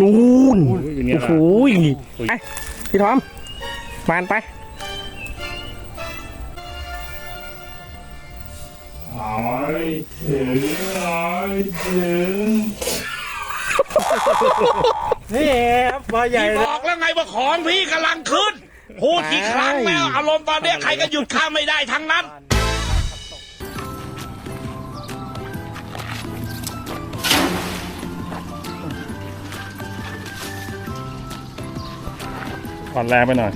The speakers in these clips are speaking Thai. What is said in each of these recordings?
นู่นอย่างเงี้ยโอ้โหไปพี่ทอมมานไปนี่ครับปลาใหญ่พี่นะบอกแล้วไงว่าของพี่กำลังขึ้นพูดกี่ครั้งแล้วอารมณ์ตอนเนี้ยใครก็หยุดข้ามไม่ได้ทั้งนั้น อ่อนแรงไปหน่อย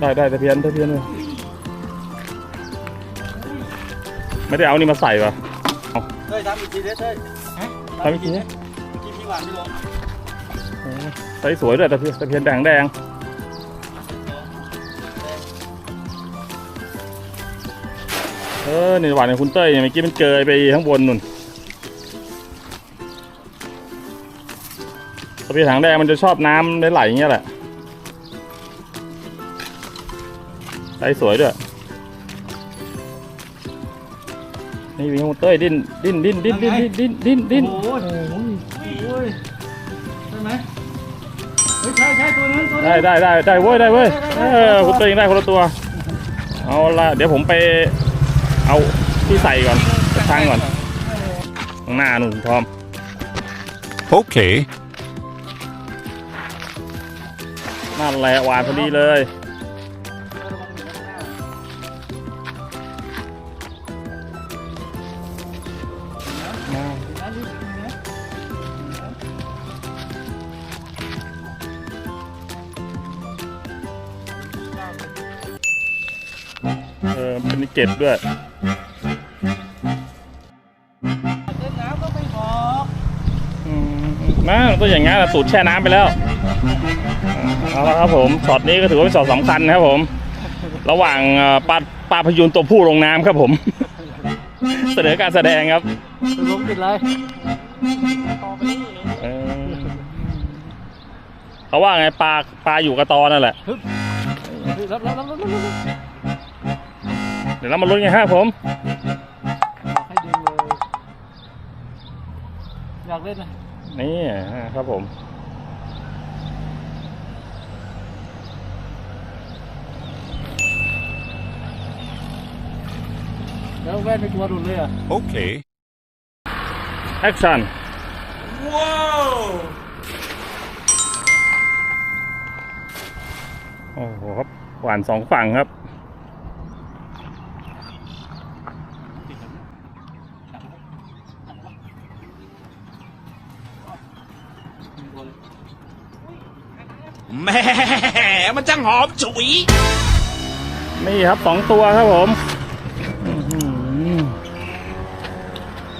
ได้ได้ตะเพียนตะเพียนเลยไม่ได้เอานี่มาใส่ป่ะเฮ้ยทำอีกทีเด้เฮ้ยทำอีกทีนี้กินพี่หวานพี่ลงใส่สวยด้วยตะเพียนตะเพียนแดงแดง เออนี่หวานในคุณเต้ยเนี่ยเมื่อกี้มันเกยไปข้างบนนุ่นตะเพียนหางแดงมันจะชอบน้ำไหลๆอย่างเงี้ยแหละใส่สวยด้วยนี่มีคุณเต้ยดิ้นดิ้นดิ้นดิ้นดิ้นดิ้นดิ้นดิ้นโอ้ยโอ้ยใช่ไหมเฮ้ยใช่ใช่ตัวนั้นตัวนั้ได้ได้ได้ได้เว้ยได้เว้ยเออคุณเต้ยยังได้คนละตัวเอาละเดี๋ยวผมไป เอาที่ใส่ก่อนช่างก่อนข้างหน้าหนุ่มทอม Okay. นั่นแหละหวานพอดีเลย เออเป็นเก็บด้วย ตัวอย่างงี้นสูตรแช่น้ำไปแล้วเอาละครับผมช็อตนี้ก็ถือว่าเป็นช็อตสำคัญนะครับผม ระหว่างเอ่อปลาปลาพยูนตัวผู้ลงน้ำครับผม เสนอการแสดงครับลงติดเลยเออเขาว่าไงปลาปลาอยู่กับตอนั่นแหละรับรับรับรับรับเดี๋ยวเรามาลุ้นกันครับผมให้ดึงเลยอยากเล่นนะ นี่ครับผม แล้วแว่นไม่กลัวหลุดเลยอะ Okay. แอคชั่น ว้าวโอ้โหครับหวานสองฝั่งครับ แหม่มันจังหอมฉุย นี่ครับสองตัวครับผมอื้อหือ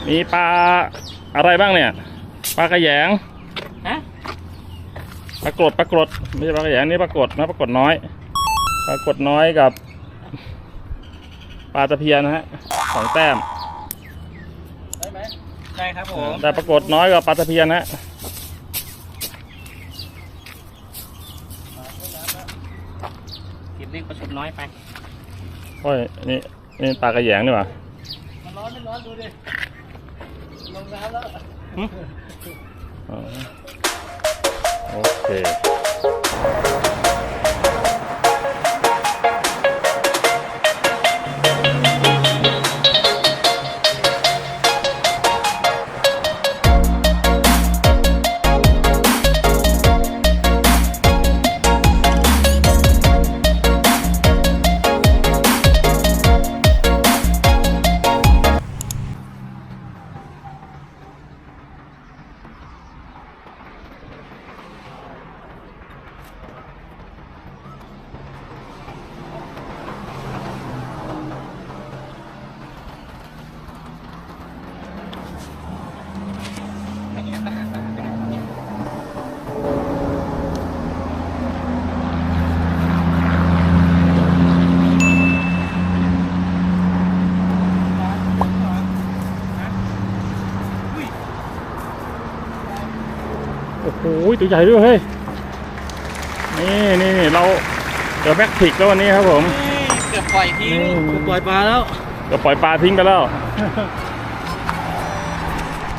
มีปลาอะไรบ้างเนี่ย ปลากระแยงฮะปลากรดปลากรดไม่ใช่ปลากระแยงนี่ปลากรดนะปลากรดน้อยปลากรดน้อยกับ ปลาตะเพียนนะฮะสองแต้มได้ไหมได้ครับผมแต่ปรากฏน้อยกว่าปลาตะเพียนนะเก็บเล็กประ ชดน้อยไปโอ้ยนี่นี่ปลากระแยงนี่หว่ามันร้อนไม่ร้อนดูดิลงน้ำแล้ว อ๋อโอเค ตัวใหญ่ด้วยเฮ้ย นี่นี่นี่เราเจอแม็กทิกแล้ววันนี้ครับผม เกือบปล่อยทิ้งกูปล่อยปลาแล้วก็ปล่อยปลาทิ้งไปแล้ว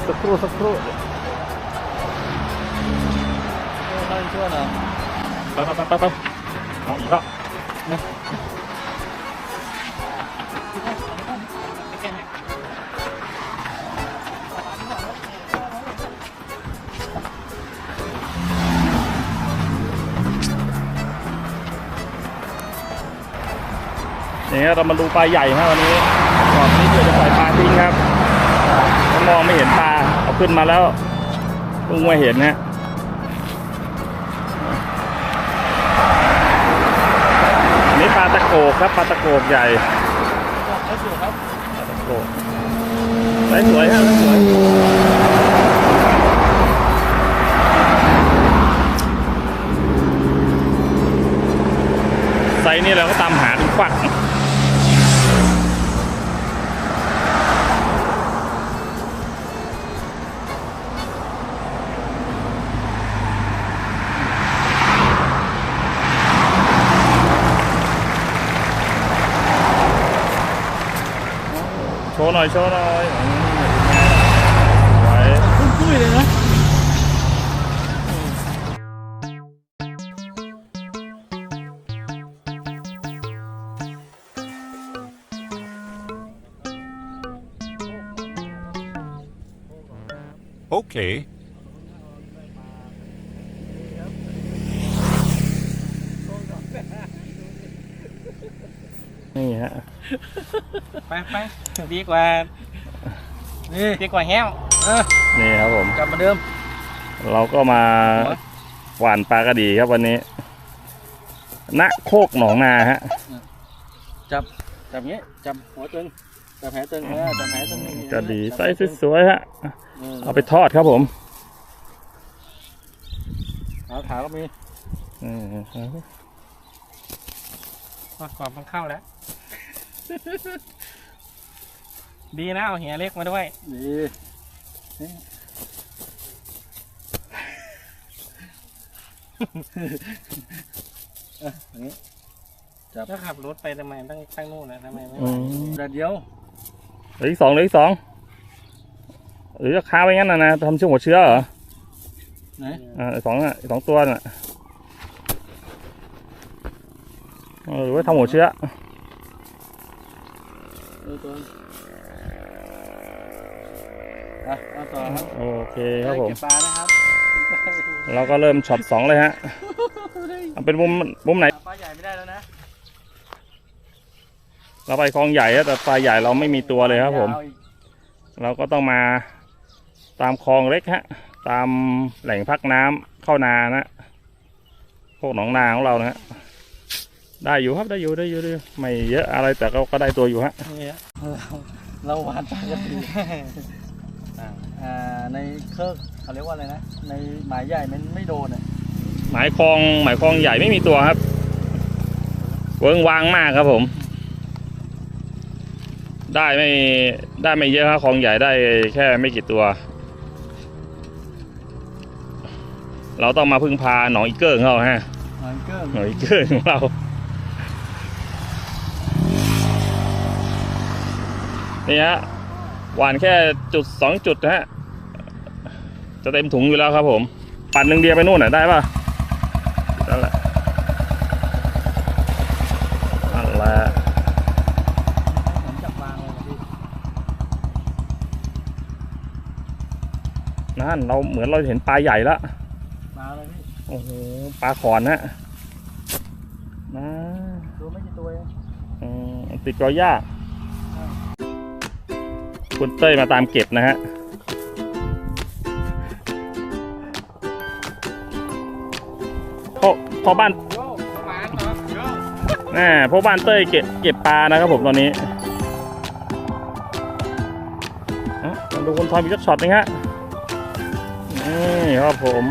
สักครู่สักครู่ท่านช่วยหน่อยไปไปไปไปเอาอีกแล้ว นี่ครับเรามาดูปลาใหญ่ฮะวันนี้ก่อนที่จะปล่อยปลาทิ้งครับถ้ามองไม่เห็นปลาเอาขึ้นมาแล้วเพิ่งมาเห็นฮะอันนี้ปลาตะโกกครับปลาตะโกกใหญ่ปลาตะโกกไซส์สวยฮะไซส์สวยไซส์นี่เราก็ตามหาเป็นฝัก ว์หน่อยโชว์หน่อยไว้คุ้ยเลยนะโอเคฮะ ไปไปดีกว่านี่ดีกว่าแห้วนี่ครับผม กลับมาเดิม เราก็มาหวานปลากระดีครับวันนี้ณโคกหนองนาฮะ จับ จับงี้จับหัวตึง จับแผลตึงเออจับแผลตึงนี่กระดีไซส์สวยๆฮะเออเอาไปทอดครับผมขาขาก็มีอืมมากกว่ามันเข้าแล้ว ดีนะเอาเหียเล็กมาด้วย ดีนี่เอออย่างนี้แล้วขับรถไปทำไมตั้งตั้งนู่นนะทำไมไม่อืมแต่เดียว เหลืออีกสองเหลืออีกสองหรือจะค้าไว้งั้นนะนะทำช่วงหัวเชื้อเหรอไหน อ่าสองอะสองตัวน่ะเออหรือว่าทำหัวเชื้อ เออตัวอะเอาต่อครับโอเคครับผม เก็บปลานะครับเราก็เริ่มช็อตสองเลยฮะเอาเป็นมุมมุมไหน ปลาใหญ่ไม่ได้แล้วนะเราไปคลองใหญ่อะแต่ปลาใหญ่เราไม่มีตัวเลยครับผมเอาอีกเราก็ต้องมาตามคลองเล็กฮะ ตามแหล่งพักน้ำเข้านานะ พวกหนองนาของเรานะฮะ ได้อยู่ครับได้อยู่ได้อยู่ได้อยู่ไม่เยอะอะไรแต่ก็ก็ได้ตัวอยู่ฮะเนี่ยเราหวานปลากระดีอ่าในเครื่องเขาเรียกว่าอะไรนะ ในหมายใหญ่มันไม่โดนอะหมายคลองหมายคลองใหญ่ไม่มีตัวครับเวิงวางมากครับผม ได้ไม่ได้ไม่เยอะครับคลองใหญ่ได้แค่ไม่กี่ตัว เราต้องมาพึ่งพาหนองอีเกิ้งเขาฮะหอยเกิ้งหนองอีเกิ้งของเรา นี่ฮะหวานแค่จุดสองจุดนะฮะจะเต็มถุงอยู่แล้วครับผมปั่นหนึ่งเดียวไปนู่นน่ะได้ป่ะนั่นแหละนั่นแหละผมจับวางเลยนะพี่นั่นเราเหมือนเราเห็นปลาใหญ่แล้วมาเลยพี่โอ้โหปลาขอนฮะนะดูไม่กี่ตัวเองอืมติดกอหญ้า คุณเต้ยมาตามเก็บนะฮะพอพอบ้านโยกหวานเนาะโยกแน่พวกบ้านเต้ยเก็บเก็บปลานะครับผมตอนนี้มาดูคนทอมอีกสักช็อตหนึงฮะนี่ครับผม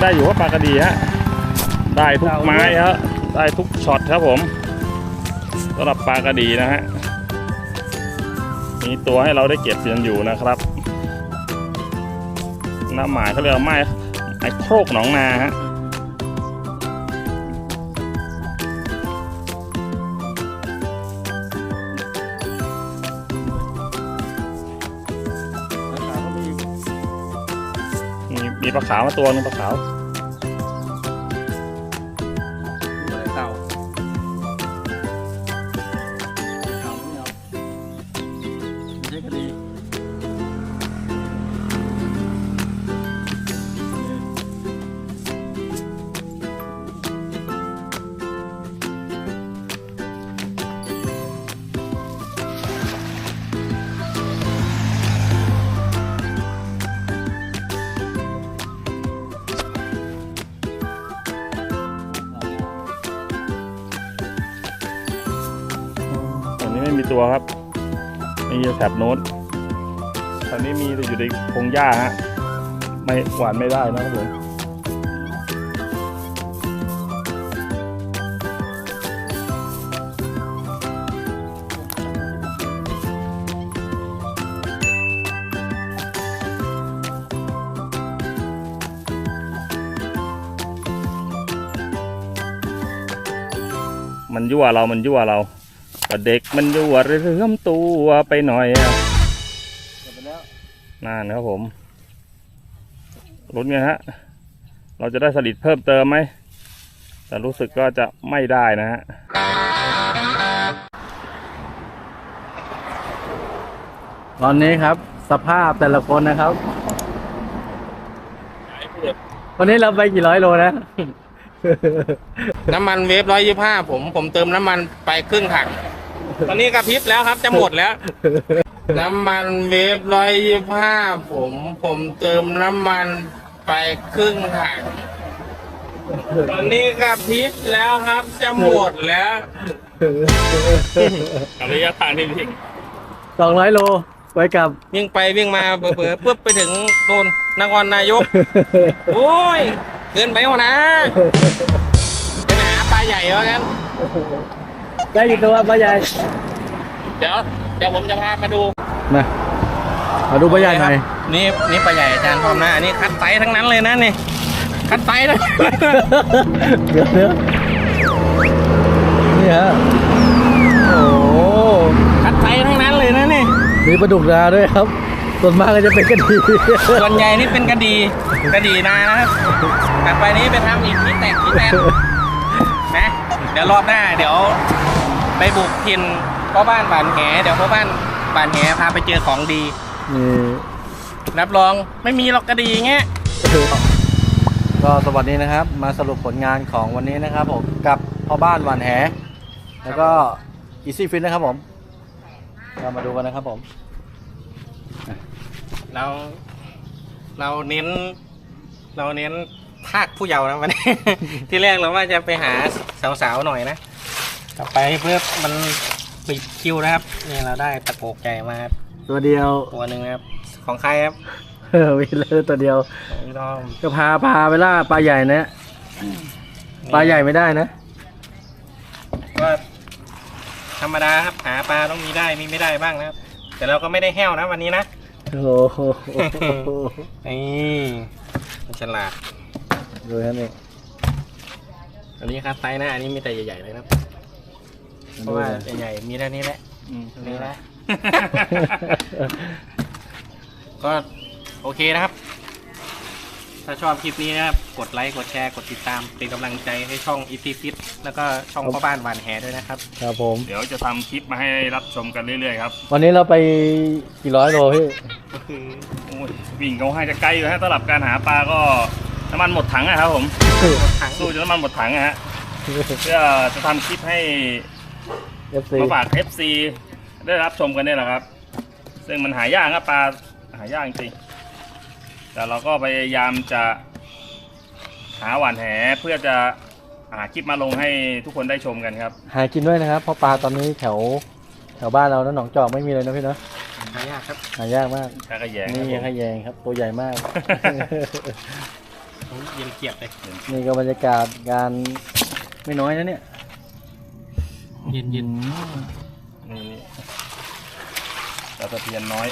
ได้อยู่ว่าปลากระดีฮะได้ทุกไม้ฮะได้ทุกช็อตครับผมสำหรับปลากระดีนะฮะมีตัวให้เราได้เก็บเสียนอยู่นะครับน้ำหมายเขาเรียกไม้ไอ้โครกหนองนาฮะ ปลาขาวมาตัวหนึงปลาขาว ไม่มีตัวครับมีแถบโน้นตอนนี้มีแต่อยู่ในพงหญ้าฮะไม่หวานไม่ได้นะครับผมมันยั่วเรา มันยั่วเรา แต่เด็กมันยั่วเรื่อมตัวไปหน่อยอะหมดไปแล้วนั่นครับผมรุ้นไงฮะ เราจะได้สลิดเพิ่มเติมไหม แต่รู้สึกก็จะไม่ได้นะฮะตอนนี้ครับ สภาพแต่ละคนนะครับ วันนี้เราไปกี่ร้อยโลนะ น้ำมันเวฟร้อยยี่ห้าผม ผมเติมน้ำมันไปครึ่งถัง ตอนนี้กระพริบแล้วครับจะหมดแล้ว น้ำมันเวฟร้อยยี่ห้าผม ผมเติมน้ำมันไปครึ่งถังตอนนี้กระพริบแล้วครับจะหมดแล้วกับระยะทางที่วิ่งสองร้อยโลไปกลับวิ่งไปวิ่งมาเบื่อๆปุ๊บไปถึงโดนนครนายก โอ้ยเกินไปวะนะไปหาปลาใหญ่แล้วกัน ได้กี่ตัวป้าใหญ่เดี๋ยวเดี๋ยวผมจะพามาดูมามาดูป้าใหญ่หน่อยนี่นี่ปลาใหญ่อาจารย์พร้อมนะอันนี้คัดไซส์ทั้งนั้นเลยนะนี่คัดไซส์เลยเดี๋ยวเดี๋ยวนี่ฮะโอ้โหคัดไซส์ทั้งนั้นเลยนะนี่มีปลาดุกนาด้วยครับ ส่วนมากก็จะเป็นกระดีส่วนใหญ่นี่เป็นกระดีกระดีนานะครับถัดไปนี้ไปทำอีกที่แตกที่แตกนะเดี๋ยวรอบหน้าเดี๋ยว ไปบุกทินพ่อบ้านบานแหเดี๋ยวพ่อบ้านบานแหพาไปเจอของดี นี่รับรองไม่มีหรอกกระดีเงี้ยก็สวัสดีนะครับ มาสรุปผลงานของวันนี้นะครับผมกับพ่อบ้านหวานแห แล้วก็อีซี่ฟิตนะครับผม เรามาดูกันนะครับผม เราเราเน้น เราเน้นภาคผู้เยาว์นะวันนี้ ที่แรกเราว่าจะไปหาสาวๆหน่อยนะ กลับไปเพื่อมันปิดคิวนะครับ นี่เราได้ตะโกกใหญ่มาตัวเดียวตัวหนึ่งนะครับ ของใครครับเออมีเลยตัวเดียวของพี่ทอมก็พาพาไปล่าปลาใหญ่นะปลาใหญ่ไม่ได้นะก็ธรรมดาครับหาปลาต้องมีได้มีไม่ได้บ้างนะครับ แต่เราก็ไม่ได้แห้วนะวันนี้นะโอ้โหนี่มันฉลาดดูฮะนี่อันนี้ครับไซส์นะอันนี้มีแต่ใหญ่ๆเลยนะครับ เพราะว่าใหญ่ๆมีเท่านี้แหละนี่นะ ก็โอเคนะครับ ถ้าชอบคลิปนี้นะครับ กดไลค์กดแชร์กดติดตาม เป็นกำลังใจให้ช่องอีพีฟิตแล้วก็ช่องพ่อบ้านหวานแหด้วยนะครับ ครับผม เดี๋ยวจะทำคลิปมาให้รับชมกันเรื่อยๆครับวันนี้เราไปกี่ร้อยโลพี่ ก็คือโอ้ยวิ่งเขาให้จะไกลอยู่ฮะสำหรับการหาปลาก็น้ำมันหมดถังอะครับผม ถังสู้จนน้ำมันหมดถังอะฮะ เพื่อจะทำคลิปให้ เอฟซีมาฝาก FC ได้รับชมกันเนี่ยแหละครับ ซึ่งมันหายากครับปลาหายากจริงๆแต่เราก็พยายามจะหาหวานแหเพื่อจะหาคลิปมาลงให้ทุกคนได้ชมกันครับ หากินด้วยนะครับเพราะปลาตอนนี้แถวแถวบ้านเรานะหนองจอกไม่มีเลยนะพี่เนาะหายากครับหายากมากกากระแยงนี่ครับขยงครับ ตัวใหญ่มากเย็นเกียบเลย นี่ก็บรรยากาศการไม่น้อยนะเนี่ย เย็นเย็นนี่นี่ปลาตะเพียนน้อย